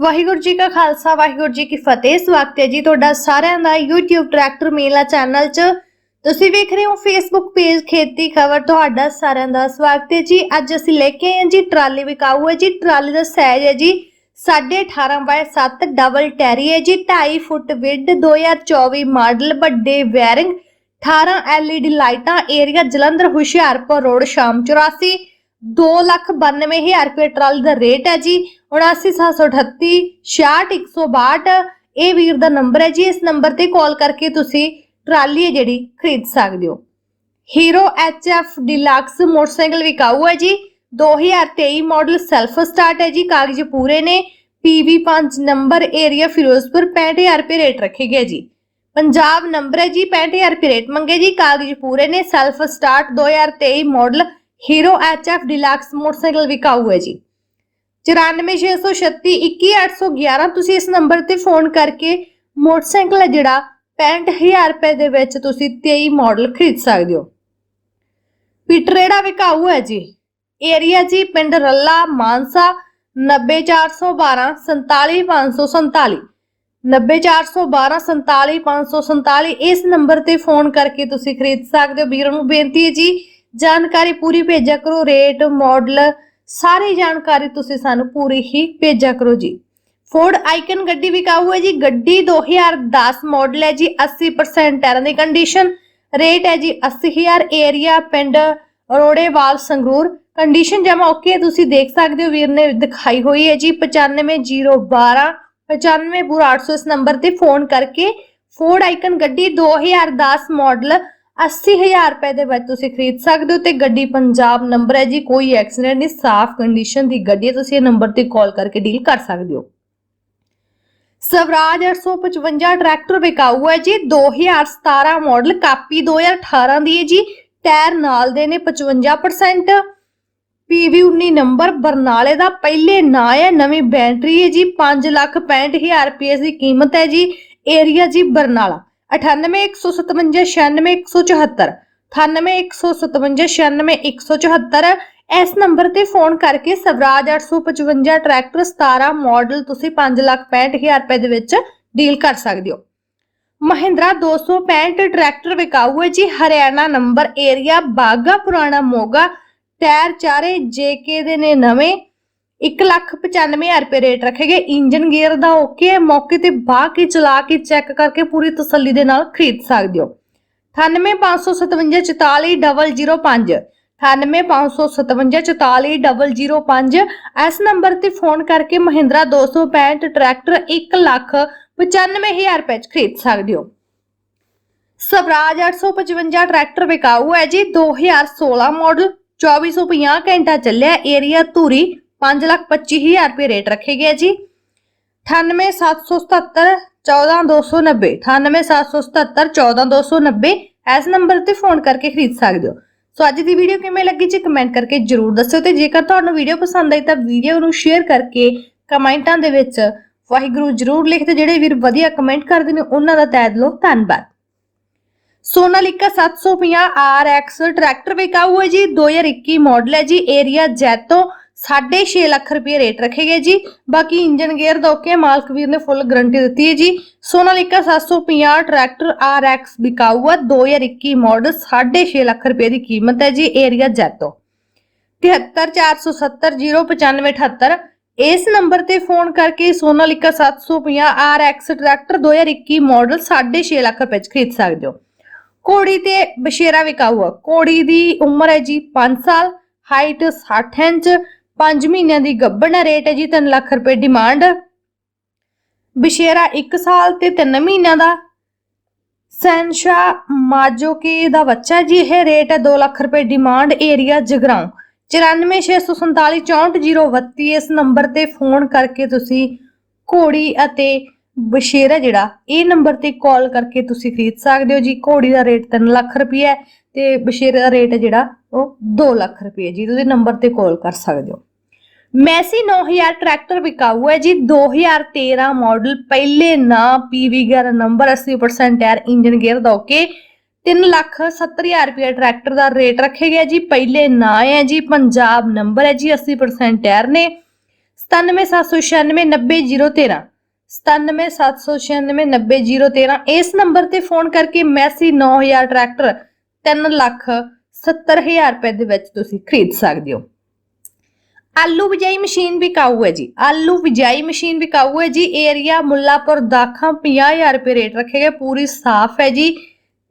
ਵਾਹਿਗੁਰੂ ਜੀ ਕਾ ਖਾਲਸਾ, ਵਾਹਿਗੁਰੂ ਜੀ ਕੀ ਫਤਿਹ। ਸਵਾਗਤ ਹੈ ਜੀ ਤੁਹਾਡਾ ਸਾਰਿਆਂ ਦਾ YouTube ਟਰੈਕਟਰ ਮੇਲਾ ਚੈਨਲ 'ਚ। ਤੁਸੀਂ ਵੇਖ ਰਹੇ ਹੋ Facebook ਪੇਜ ਖੇਤੀ ਖਬਰ ਤੁਹਾਡਾ ਸਾਰਿਆਂ ਦਾ। ਸਵਾਗਤ ਹੈ ਜੀ। ਅੱਜ ਅਸੀਂ ਲੈ ਕੇ ਆਏ ਹਾਂ ਜੀ ਟਰਾਲੀ ਵਿਕਾਊ ਹੈ ਜੀ। ਟਰਾਲੀ ਦਾ ਸਾਈਜ਼ ਹੈ ਜੀ 18.5 ਬਾਏ 7 ਡਬਲ ਟੈਰੀ ਹੈ ਜੀ। 2.5 ਫੁੱਟ ਵਿੱਡ 2024 ਮਾਡਲ, ਵੱਡੇ ਵੈਰਿੰਗ 18 LED ਲਾਈਟਾਂ ਏਰੀਆ ਜਲੰਧਰ ਹੁਸ਼ਿਆਰਪੁਰ ਰੋਡ, ਸ਼ਾਮ 84 292000 ਰੁਪਏ ਟਰਾਲੀ ਦਾ ਰੇਟ ਹੈ ਜੀ 79738 66162 ਇਹ ਵੀਰ ਦਾ ਨੰਬਰ ਹੈ ਜੀ, ਇਸ ਨੰਬਰ ਤੇ ਕਾਲ ਕਰਕੇ ਤੁਸੀਂ ਟਰਾਲੀ ਹੈ ਜਿਹੜੀ ਖਰੀਦ ਸਕਦੇ ਹੋ। ਹੀਰੋ HF ਡਿਲਕਸ ਮੋਟਰਸਾਈਕਲ ਵਿਕਾਊ ਹੈ ਜੀ 2023 ਮਾਡਲ ਸੈਲਫ ਸਟਾਰਟ ਹੈ ਜੀ, ਕਾਗਜ਼ ਪੂਰੇ ਨੇ PV5 ਨੰਬਰ ਏਰੀਆ ਫਿਰੋਜ਼ਪੁਰ 65000 ਰੁਪਏ ਰੇਟ ਰੱਖੇ ਗਏ ਜੀ। ਪੰਜਾਬ ਨੰਬਰ ਹੈ ਜੀ 65000 ਰੁਪਏ ਰੇਟ ਮੰਗੇ ਜੀ, ਕਾਗਜ਼ ਪੂਰੇ ਨੇ self start 2023 model Hero HF Deluxe motorcycle ਵਿਕਾਊ ਹੈ ਜੀ। 946636 21811 ਤੁਸੀਂ ਇਸ ਨੰਬਰ ਤੇ ਫੋਨ ਕਰਕੇ ਮੋਟਰਸਾਈਕਲ ਹੈ ਜਿਹੜਾ 65000 ਰੁਪਏ ਦੇ ਵਿੱਚ ਤੁਸੀਂ 23 ਮਾਡਲ ਖਰੀਦ ਸਕਦੇ ਹੋ। ਪਿਟਰੇੜਾ ਵਿਕਾਊ ਹੈ ਜੀ। ਏਰੀਆ ਜੀ ਪਿੰਡ ਰੱਲਾ, ਮਾਨਸਾ 90412 47547 90412 47547 ਇਸ ਨੰਬਰ ਤੇ ਫੋਨ ਕਰਕੇ ਤੁਸੀਂ ਖਰੀਦ ਸਕਦੇ ਹੋ। ਵੀਰਾਂ ਨੂੰ ਬੇਨਤੀ ਹੈ ਜੀ ਜਾਣਕਾਰੀ ਪੂਰੀ ਭੇਜਿਆ ਕਰੋ ਰੇਟ ਮਾਡਲ ਸਾਰੀ ਜਾਣਕਾਰੀ ਤੁਸੀਂ ਸਾਨੂੰ ਪੂਰੀ ਹੀ ਭੇਜਿਆ ਕਰੋ ਜੀ। ਫੋਰਡ ਆਈਕਨ ਗੱਡੀ ਵਿਕਾਊ ਹੈ ਜੀ, ਗੱਡੀ 2010 ਮਾਡਲ ਹੈ ਜੀ 80% ਟਾਇਰਾਂ ਦੀ ਕੰਡੀਸ਼ਨ ਰੇਟ ਹੈ ਜੀ 80000 ਏਰੀਆ ਪਿੰਡ ਰੋੜੇਵਾਲ, ਸੰਗਰੂਰ। ਕੰਡੀਸ਼ਨ ਜਮਾ ਓਕੇ ਤੁਸੀਂ ਦੇਖ ਸਕਦੇ ਹੋ, ਵੀਰ ਨੇ ਦਿਖਾਈ ਹੋਈ ਹੈ ਜੀ 95012 95 ਪੂਰਾ 800 ਇਸ ਨੰਬਰ ਤੇ ਫੋਨ ਕਰਕੇ ਫੋਰਡ ਆਈਕਨ ਗੱਡੀ 2010 ਮਾਡਲ 80000 ਰੁਪਏ ਦੇ ਵਿੱਚ ਤੁਸੀਂ ਖਰੀਦ ਸਕਦੇ ਹੋ ਤੇ ਗੱਡੀ ਪੰਜਾਬ ਨੰਬਰ ਹੈ ਜੀ, ਕੋਈ ਐਕਸੀਡੈਂਟ ਨਹੀਂ, ਸਾਫ਼ ਕੰਡੀਸ਼ਨ ਦੀ ਗੱਡੀ ਹੈ, ਤੁਸੀਂ ਇਹ ਨੰਬਰ ਤੇ ਕਾਲ ਕਰਕੇ ਡੀਲ ਕਰ ਸਕਦੇ ਹੋ। ਸਵਰਾਜ 855 ਟਰੈਕਟਰ ਵਿਕਾਊ ਹੈ ਜੀ 2017 ਮਾਡਲ ਕਾਪੀ 2018 ਦੀ ਹੈ ਜੀ, ਟਾਇਰ ਨਾਲ ਦੇ ਨੇ 55% PV 19 ਨੰਬਰ, ਬਰਨਾਲੇ ਦਾ ਪਹਿਲੇ ਨਾਂ ਹੈ, ਨਵੀਂ ਬੈਟਰੀ ਹੈ ਜੀ 565000 ਰੁਪਏ ਦੀ ਕੀਮਤ ਹੈ ਜੀ ਏਰੀਆ ਜੀ ਬਰਨਾਲਾ। 9815596174 9815596174 ਇਸ ਨੰਬਰ ਤੇ ਫੋਨ ਕਰਕੇ ਸਵਰਾਜ 855 ਟਰੈਕਟਰ 17 ਮਾਡਲ ਤੁਸੀਂ 565000 ਰੁਪਏ ਦੇ ਵਿੱਚ ਡੀਲ ਕਰ ਸਕਦੇ ਹੋ। ਮਹਿੰਦਰਾ 265 ਟਰੈਕਟਰ ਵਿਕਾਊ ਹੈ ਜੀ, ਹਰਿਆਣਾ ਨੰਬਰ ਏਰੀਆ ਬਾਗਾ ਪੁਰਾਣਾ ਮੋਗਾ, ਟਾਇਰ ਚਾਰੇ ਜੇਕੇ ਦੇ ਨੇ ਨਵੇਂ 195000 ਰੁਪਏ ਰੇਟ ਰੱਖੇ ਗਏ ਇੰਜਨ ਗੇਅਰ ਦਾ ਓਕੇ ਹੈ। ਮੌਕੇ ਤੇ ਬਾਹ ਕੇ ਚਲਾ ਕੇ ਚੈੱਕ ਕਰਕੇ ਪੂਰੀ ਤਸੱਲੀ ਦੇ ਨਾਲ ਖਰੀਦ ਸਕਦੇ ਹੋ। 9855744005 9855744005 ਇਸ ਨੰਬਰ ਤੇ ਫੋਨ ਕਰਕੇ ਮਹਿੰਦਰਾ 265 ਟਰੈਕਟਰ 195000 ਰੁਪਏ ਚ ਖਰੀਦ ਸਕਦੇ ਹੋ। ਸਵਰਾਜ 855 ਟਰੈਕਟਰ ਵਿਕਾਊ ਹੈ ਜੀ। 2016 ਮਾਡਲ 2450 ਘੰਟਾ ਚੱਲਿਆ। ਏਰੀਆ ਧੂਰੀ 525000 ਰੁਪਏ ਰੇਟ ਰੱਖੇ ਗਏ ਜੀ। 98777 14290 98777 14290 ਇਸ ਨੰਬਰ ਤੇ ਫੋਨ ਕਰਕੇ ਖਰੀਦ ਸਕਦੇ ਹੋ। ਸੋ ਅੱਜ ਦੀ ਵੀਡੀਓ ਕਿਵੇਂ ਲੱਗੀ ਜੀ ਕਮੈਂਟ ਕਰਕੇ ਜਰੂਰ ਦੱਸਿਓ ਤੇ ਜੇਕਰ ਤੁਹਾਨੂੰ ਵੀਡੀਓ ਪਸੰਦ ਆਈ ਤਾਂ ਵੀਡੀਓ ਨੂੰ ਸ਼ੇਅਰ ਕਰਕੇ ਕਮੈਂਟਾਂ ਦੇ ਵਿੱਚ ਵਾਹਿਗੁਰੂ ਜਰੂਰ ਲਿਖਦੇ ਜਿਹੜੇ ਵੀਰ ਵਧੀਆ ਕਮੈਂਟ ਕਰਦੇ ਨੇ ਉਹਨਾਂ ਦਾ ਤਹਿ ਦਿਲੋਂ ਧੰਨਵਾਦ। ਸੋਨਾਲਿਕਾ 750 RX ਟਰੈਕਟਰ ਵਿਕਾਊ ਹੈ ਜੀ। 2021 ਮਾਡਲ ਹੈ ਜੀ। ਏਰੀਆ ਜੈਤੋ 6.5 ਲੱਖ ਰੁਪਏ ਰੇਟ ਰੱਖੇ ਗਏ ਜੀ। ਬਾਕੀ ਇੰਜਨ ਗੇਅਰ ਦਾ ਓਕੇ ਮਾਲਕ ਵੀਰ ਨੇ ਫੁੱਲ ਗਾਰੰਟੀ ਦਿੱਤੀ ਹੈ ਜੀ। ਸੋਨਾਲਿਕਾ 750 ਟਰੈਕਟਰ RX ਵਿਕਾਊ ਹੈ। 2021 ਮਾਡਲ 6.5 ਲੱਖ ਰੁਪਏ ਦੀ ਕੀਮਤ ਹੈ ਜੀ, ਏਰੀਆ ਜੈਤੋ। 7347709578 ਇਸ ਨੰਬਰ ਤੇ ਫੋਨ ਕਰਕੇ Sonalika 750 RX tractor 2021 model 6.5 lakh ਰੁਪਏ ਚ ਖਰੀਦ ਸਕਦੇ ਹੋ। ਕੋੜੀ ਤੇ ਬਸ਼ੇਰਾ ਵਿਕਾਊਆ ਆ ਕੋੜੀ ਦੀ ਉਮਰ ਹੈ ਜੀ 5 ਸਾਲ, ਹਾਈਟ 60 ਇੰਚ 5 ਮਹੀਨਿਆਂ ਦੀ ਗੱਭਣ ਰੇਟ ਹੈ ਜੀ 3 ਲੱਖ ਰੁਪਏ ਡਿਮਾਂਡ ਬਸ਼ੇਰਾ 1 ਸਾਲ ਤੇ 3 ਮਹੀਨਿਆਂ ਦਾ। ਸੈਨਸ਼ਾ ਮਾਜੋਕੇ ਦਾ ਬੱਚਾ ਜੀ, ਇਹ ਰੇਟ ਹੈ 2 ਲੱਖ ਰੁਪਏ ਡਿਮਾਂਡ ਏਰੀਆ ਜਗਰਾਉਂ। 9464744032 ਇਸ ਨੰਬਰ ਤੇ ਫੋਨ ਕਰਕੇ ਤੁਸੀਂ ਘੋੜੀ ਅਤੇ ਬਸ਼ੇਰਾ ਜਿਹੜਾ, ਇਹ ਨੰਬਰ ਤੇ ਕਾਲ ਕਰਕੇ ਤੁਸੀਂ ਖਰੀਦ ਸਕਦੇ ਹੋ ਜੀ। ਘੋੜੀ ਦਾ ਰੇਟ 3 ਲੱਖ ਰੁਪਏ ਹੈ ਤੇ ਬਸ਼ੇਰੇ ਦਾ ਰੇਟ ਜਿਹੜਾ, ਉਹ 2 ਲੱਖ ਰੁਪਏ ਜੀ। ਤੁਸੀਂ ਨੰਬਰ ਤੇ ਕਾਲ ਕਰ ਸਕਦੇ ਹੋ। ਮੈਸੀ 9000 ਟਰੈਕਟਰ ਵਿਕਾਊ ਹੈ ਜੀ। 2013 ਮਾਡਲ ਪਹਿਲੇ ਨਾ PV 11 number 80% tyre engine gear ਦਾ ਓਕੇ। 3 ਲੱਖ 70000 ਰੁਪਏ ਟਰੈਕਟਰ ਦਾ ਰੇਟ ਰੱਖੇ ਗਿਆ ਜੀ। ਪਹਿਲੇ ਨਾ ਹੈ ਜੀ। ਪੰਜਾਬ ਨੰਬਰ ਹੈ ਜੀ 80% ਟਾਇਰ ਨੇ। 9776990013 9776990013 ਇਸ ਨੰਬਰ ਤੇ ਫੋਨ ਕਰਕੇ ਮੈਸੀ 9000 ਟਰੈਕਟਰ 3 ਲੱਖ 70000 ਰੁਪਏ ਦੇ ਵਿੱਚ ਤੁਸੀਂ ਖਰੀਦ ਸਕਦੇ ਹੋ। ਆਲੂ ਬਿਜਾਈ ਮਸ਼ੀਨ ਵਿਕਾਊ ਹੈ ਜੀ। ਆਲੂ ਬਿਜਾਈ ਮਸ਼ੀਨ ਵਿਕਾਊ ਹੈ ਜੀ। ਏਰੀਆ ਮੁੱਲਾਪੁਰ ਦਾਖਾਂ 50000 ਰੁਪਏ ਰੇਟ ਰੱਖੇਗਾ ਪੂਰੀ ਸਾਫ਼ ਹੈ ਜੀ।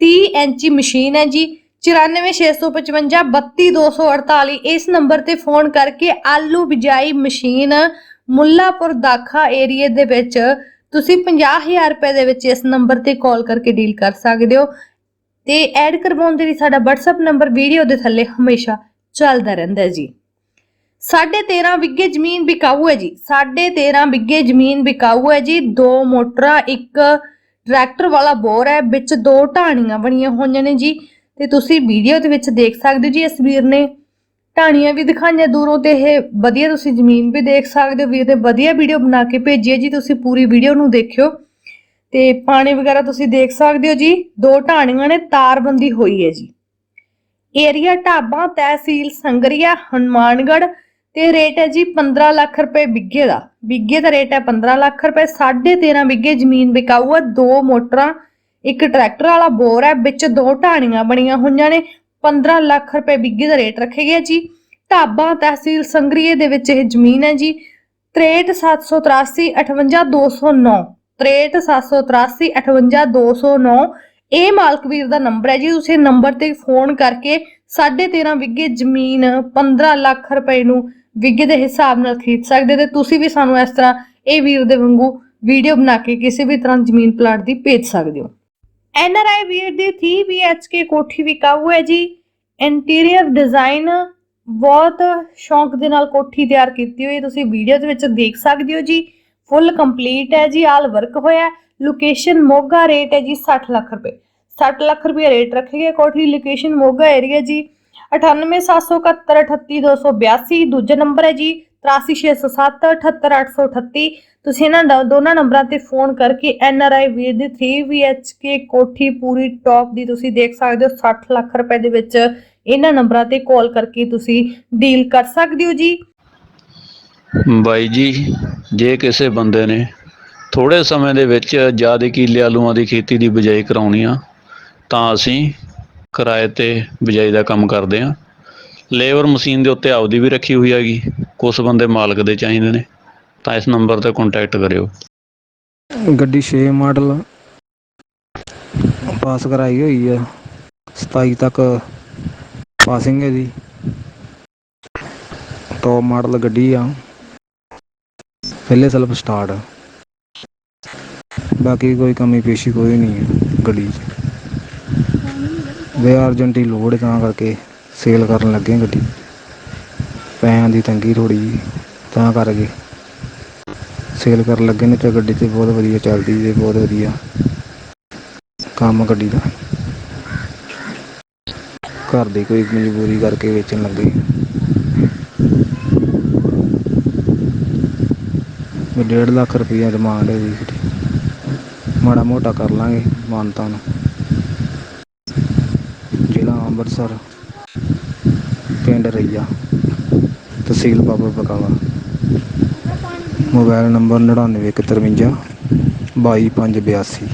30 ਇੰਚੀ ਮਸ਼ੀਨ ਹੈ ਜੀ। 94655 32248 ਇਸ ਨੰਬਰ ਤੇ ਫੋਨ ਕਰਕੇ ਆਲੂ ਬਿਜਾਈ ਮਸ਼ੀਨ ਮੁੱਲਾਪੁਰ ਦਾਖਾ ਏਰੀਏ ਦੇ ਵਿੱਚ ਤੁਸੀਂ 50000 ਰੁਪਏ ਦੇ ਵਿੱਚ ਇਸ ਨੰਬਰ ਤੇ ਕਾਲ ਕਰਕੇ ਡੀਲ ਕਰ ਸਕਦੇ ਹੋ। ਤੇ ਐਡ ਕਰਵਾਉਣ ਦੇ ਲਈ ਸਾਡਾ WhatsApp ਨੰਬਰ ਵੀਡੀਓ ਦੇ ਥੱਲੇ ਹਮੇਸ਼ਾ ਚੱਲਦਾ ਰਹਿੰਦਾ ਜੀ। ਸਾਢੇ 13 ਵਿੱਗੇ ਜ਼ਮੀਨ ਵਿਕਾਊ ਹੈ ਜੀ। ਸਾਢੇ 13 ਵਿੱਗੇ ਜ਼ਮੀਨ ਵਿਕਾਊ ਹੈ ਜੀ। ਦੋ ਮੋਟਰਾਂ, ਇੱਕ ਟਰੈਕਟਰ ਵਾਲਾ ਬੋਰ ਹੈ। ਵਿੱਚ ਦੋ ਢਾਣੀਆਂ ਬਣੀਆਂ ਹੋਈਆਂ ਨੇ ਜੀ। ਤੇ ਤੁਸੀਂ ਵੀਡੀਓ ਦੇ ਵਿੱਚ ਦੇਖ ਸਕਦੇ ਹੋ ਜੀ ਇਸ ਵੀਰ ਨੇ। ਢਾਣੀਆਂ ਵੀ ਦਿਖਾਈਆਂ ਦੂਰੋਂ ਤੇ ਇਹ ਵਧੀਆ ਤੁਸੀਂ ਜ਼ਮੀਨ ਵੀ ਦੇਖ ਸਕਦੇ ਹੋ। ਵੀਰ ਨੇ ਵਧੀਆ ਵੀਡੀਓ ਬਣਾ ਕੇ ਭੇਜੀ ਹੈ ਜੀ। ਤੁਸੀਂ ਪੂਰੀ ਵੀਡੀਓ ਨੂੰ ਦੇਖਿਓ। ਤੇ ਪਾਣੀ ਵਗੈਰਾ ਤੁਸੀਂ ਦੇਖ ਸਕਦੇ ਹੋ ਜੀ। ਦੋ ਢਾਣੀਆਂ ਨੇ, ਤਾਰਬੰਦੀ ਹੋਈ ਹੈ ਜੀ। ਏਰੀਆ ਢਾਬਾ, ਤਹਿਸੀਲ ਸੰਗਰੀਆ, ਹਨੂਮਾਨਗੜ੍ਹ ਤੇ ਰੇਟ ਹੈ ਜੀ 15 ਲੱਖ ਰੁਪਏ ਬਿੱਗੇ ਦਾ। ਬਿੱਗੇ ਦਾ ਰੇਟ ਹੈ 15 ਲੱਖ ਰੁਪਏ 13.5 ਬਿੱਗੇ ਜ਼ਮੀਨ ਵਿਕਾਊ ਹੈ, ਦੋ ਮੋਟਰਾਂ, ਇੱਕ ਟਰੈਕਟਰ ਵਾਲਾ ਬੋਰ ਹੈ, ਵਿੱਚ ਦੋ ਢਾਣੀਆਂ ਬਣੀਆਂ ਹੋਈਆਂ ਨੇ 15 ਲੱਖ ਰੁਪਏ ਬਿੱਗੇ ਦਾ ਰੇਟ ਰੱਖੇ ਗਿਆ ਜੀ। ਢਾਬਾ ਤਹਿਸੀਲ ਸੰਗਰੀਏ ਦੇ ਵਿੱਚ ਇਹ ਜ਼ਮੀਨ ਹੈ ਜੀ 63783 58209 63783 58209 ਇਹ ਮਾਲਕ ਵੀਰ ਦਾ ਨੰਬਰ ਹੈ ਜੀ, ਤੁਸੀਂ ਨੰਬਰ ਤੇ ਫੋਨ ਕਰਕੇ 13.5 ਵਿੱਗੇ ਜ਼ਮੀਨ 15 ਲੱਖ ਰੁਪਏ ਨੂੰ ਵਿੱਗੇ ਦੇ ਹਿਸਾਬ ਨਾਲ ਖਰੀਦ ਸਕਦੇ ਤੇ ਤੁਸੀਂ ਵੀ ਸਾਨੂੰ ਇਸ ਤਰ੍ਹਾਂ ਇਹ ਵੀਰ ਦੇ ਵਾਂਗੂ ਵੀਡੀਓ ਬਣਾ ਕੇ ਕਿਸੇ ਵੀ ਤਰ੍ਹਾਂ ਜ਼ਮੀਨ ਪਲਾਟ ਦੀ ਭੇਜ ਸਕਦੇ ਹੋ। ਐਨ ਵੀਰ ਦੀ 3 BHK ਕੋਠੀ ਵਿਕਾਊ ਹੈ ਜੀ। ਇੰਟੀਰੀਅਰ ਡਿਜ਼ਾਈਨ ਬਹੁਤ ਸ਼ੌਂਕ ਦੇ ਨਾਲ ਕੋਠੀ ਤਿਆਰ ਕੀਤੀ ਹੋਈ ਤੁਸੀਂ ਵੀਡੀਓ ਦੇ ਵਿੱਚ ਦੇਖ ਸਕਦੇ ਹੋ ਜੀ। ਫੁੱਲ ਕੰਪਲੀਟ ਹੈ ਜੀ, ਆਲ ਵਰਕ ਹੋਇਆ ਲੋਕੇਸ਼ਨ ਮੋਗਾ ਰੇਟ ਹੈ ਜੀ 60 ਲੱਖ ਰੁਪਏ। 60 ਲੱਖ ਰੁਪਏ ਰੇਟ ਰੱਖੀ ਕੋਠੀ ਲੋਕੇਸ਼ਨ ਮੋਗਾ ਏਰੀਆ ਜੀ। 9877138282 ਦੂਜਾ ਨੰਬਰ ਹੈ ਜੀ। 83607 78838 ਤੁਸੀਂ ਇਹਨਾਂ ਦੋਨਾਂ ਨੰਬਰਾਂ ਤੇ ਫੋਨ ਕਰਕੇ N R I Veer the 3 BHK ਕੋਠੀ ਪੂਰੀ ਟੌਪ ਦੀ ਤੁਸੀਂ ਦੇਖ ਸਕਦੇ ਹੋ। 60 ਲੱਖ ਰੁਪਏ ਦੇ ਵਿੱਚ ਇਹਨਾਂ ਨੰਬਰਾਂ ਤੇ ਕਾਲ ਕਰਕੇ ਤੁਸੀਂ ਡੀਲ ਕਰ ਸਕਦੇ ਹੋ ਜੀ। ਬਾਈ ਜੀ, ਜੇ ਕਿਸੇ ਬੰਦੇ ਨੇ ਥੋੜੇ ਸਮੇਂ ਦੇ ਵਿੱਚ ਜ਼ਿਆਦਾ ਕੀਲੇ ਆਲੂਆਂ ਦੀ ਖੇਤੀ ਦੀ ਬਿਜਾਈ ਕਰਾਉਣੀ ਆ ਤਾਂ ਅਸੀਂ ਕਿਰਾਏ ਤੇ ਬਿਜਾਈ ਦਾ ਕੰਮ ਕਰਦੇ ਹਾਂ। ਲੇਬਰ ਮਸ਼ੀਨ ਦੇ ਉੱਤੇ ਆਪਦੀ ਵੀ ਰੱਖੀ ਹੋਈ ਹੈਗੀ। ਕੁਝ ਬੰਦੇ ਮਾਲਕ ਦੇ ਚਾਹੀਦੇ ਨੇ। ਤਾਂ ਇਸ ਨੰਬਰ ਤੇ ਕੰਟੈਕਟ ਕਰਿਓ। ਗੱਡੀ 6 ਮਾਡਲ ਪਾਸ ਕਰਾਈ ਹੋਈ ਆ। 27 ਤੱਕ ਪਾਸਿੰਗ ਹੈ ਜੀ। ਟੌਪ ਮਾਡਲ ਗੱਡੀ ਆ। ਪਹਿਲੇ ਸੈਲਫ ਸਟਾਰਟ ਬਾਕੀ ਕੋਈ ਕਮੀ ਪੇਸ਼ੀ ਕੋਈ ਨਹੀਂ ਹੈ ਗੱਡੀ 'ਚ। ਵੇ ਅਰਜੈਂਟੀ ਲੋਡ ਤਾਂ ਕਰਕੇ ਸੇਲ ਕਰਨ ਲੱਗੇ ਹਾਂ ਗੱਡੀ। ਪੈਸਿਆਂ ਦੀ ਤੰਗੀ ਥੋੜੀ ਜੀ, ਤਾਂ ਕਰਕੇ ਸੇਲ ਕਰਨ ਲੱਗੇ ਨੇ ਤੇ ਗੱਡੀ ਤੇ ਬਹੁਤ ਵਧੀਆ ਚੱਲਦੀ ਤੇ ਬਹੁਤ ਵਧੀਆ ਕੰਮ ਗੱਡੀ ਦਾ। ਘਰ ਦੀ ਕੋਈ ਮਜਬੂਰੀ ਕਰਕੇ ਵੇਚਣ ਲੱਗੇ। ਵੀ ਡੇਢ ਲੱਖ ਰੁਪਈਆ ਡਿਮਾਂਡ ਹੈ ਜੀ ਮਾੜਾ ਮੋਟਾ ਕਰ ਲਾਂਗੇ ਮਾਨਤਾ ਨੂੰ। ਅੰਮ੍ਰਿਤਸਰ। ਪਿੰਡ ਰਈਆ ਤਹਿਸੀਲ ਬਾਬਾ ਬਕਾਲਾ। Mobile number 9953 22582